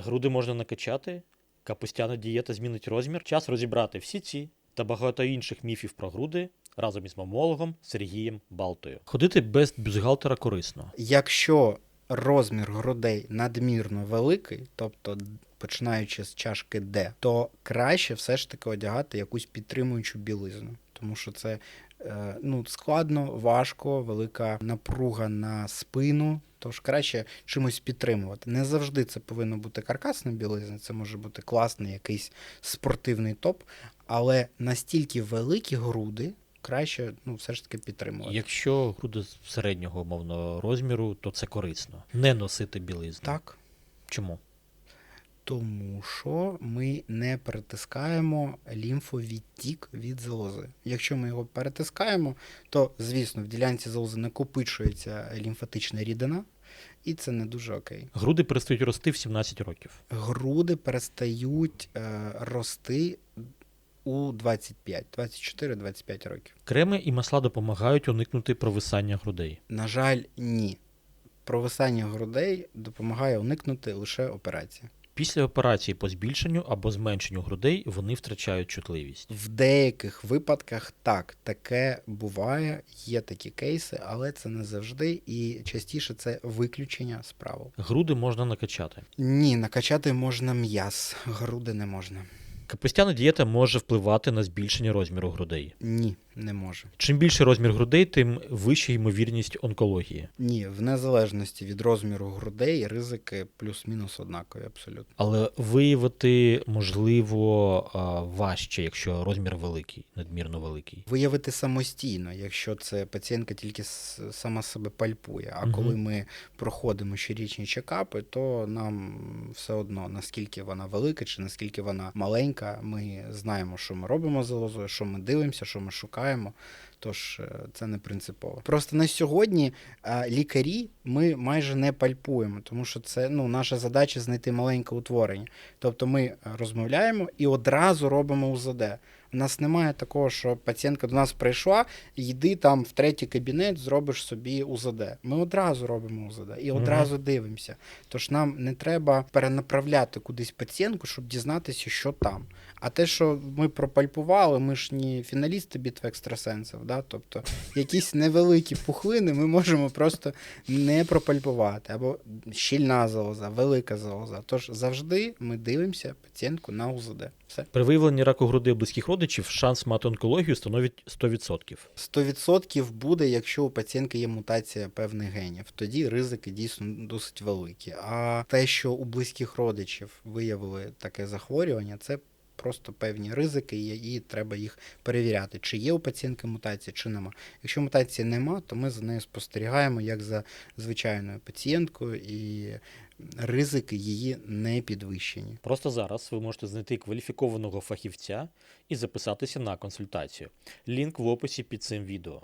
Груди можна накачати, капустяна дієта змінить розмір. Час розібрати всі ці та багато інших міфів про груди разом із мамологом Сергієм Балтою. Ходити без бюзгалтера корисно. Якщо розмір грудей надмірно великий, тобто починаючи з чашки Д, то краще все ж таки одягати якусь підтримуючу білизну, тому що це е, ну, складно, важко, велика напруга на спину. Тож краще чимось підтримувати. Не завжди це повинно бути каркасна білизна, це може бути класний якийсь спортивний топ, але настільки великі груди краще ну, все ж таки підтримувати. Якщо груди середнього умовного розміру, то це корисно. Не носити білизну. Так. Чому? Тому що ми не перетискаємо лімфовідтік від залози. Якщо ми його перетискаємо, то звісно в ділянці залози накопичується лімфатична рідина, і це не дуже окей. Груди перестають рости в 17 років. Груди перестають е, рости у 25, 24-25 років. Креми і масла допомагають уникнути провисання грудей. На жаль, ні. Провисання грудей допомагає уникнути лише операція. Після операції по збільшенню або зменшенню грудей вони втрачають чутливість. В деяких випадках так, таке буває, є такі кейси, але це не завжди і частіше це виключення з правил. Груди можна накачати. Ні, накачати можна м'яз, груди не можна. Капустяна дієта може впливати на збільшення розміру грудей. Ні, не може. Чим більший розмір грудей, тим вища ймовірність онкології. Ні, в незалежності від розміру грудей ризики плюс-мінус однакові абсолютно. Але виявити можливо важче, якщо розмір великий, надмірно великий. Виявити самостійно, якщо це пацієнтка тільки сама себе пальпує. А Мгм. коли ми проходимо щорічні чекапи, то нам все одно наскільки вона велика чи наскільки вона маленька, ми знаємо, що ми робимо з залозою, що ми дивимося, що ми шукаємо. Тож е, це не принципово. Просто на сьогодні е, лікарі ми майже не пальпуємо, тому що це ну, наша задача знайти маленьке утворення. Тобто ми е, розмовляємо і одразу робимо УЗД. У нас немає такого, що пацієнтка до нас прийшла, йди там в третій кабінет, зробиш собі УЗД. Ми одразу робимо УЗД і одразу дивимося. Тож нам не треба перенаправляти кудись пацієнтку, щоб дізнатися, що там. А те, що ми пропальпували, ми ж не фіналісти битви екстрасенсів. Да? Тобто якісь невеликі пухлини ми можемо просто не пропальпувати. Або щільна залоза, велика залоза. Тож завжди ми дивимося пацієнтку на УЗД. Все. При виявленні раку груди близьких родичів шанс мати онкологію становить 100%. 100% буде, якщо у пацієнтки є мутація певних генів. Тоді ризики дійсно досить великі. А те, що у близьких родичів виявили таке захворювання, це просто певні ризики, і і треба їх перевіряти, чи є у пацієнтки мутація, чи нема. Якщо мутації нема, то ми за нею спостерігаємо як за звичайною пацієнткою, і ризики її не підвищені. Просто зараз ви можете знайти кваліфікованого фахівця і записатися на консультацію. Лінк в описі під цим відео.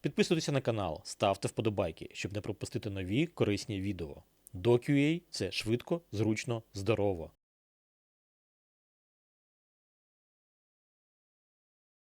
Підписуйтеся на канал, ставте вподобайки, щоб не пропустити нові корисні відео. DoQA – це швидко, зручно, здорово.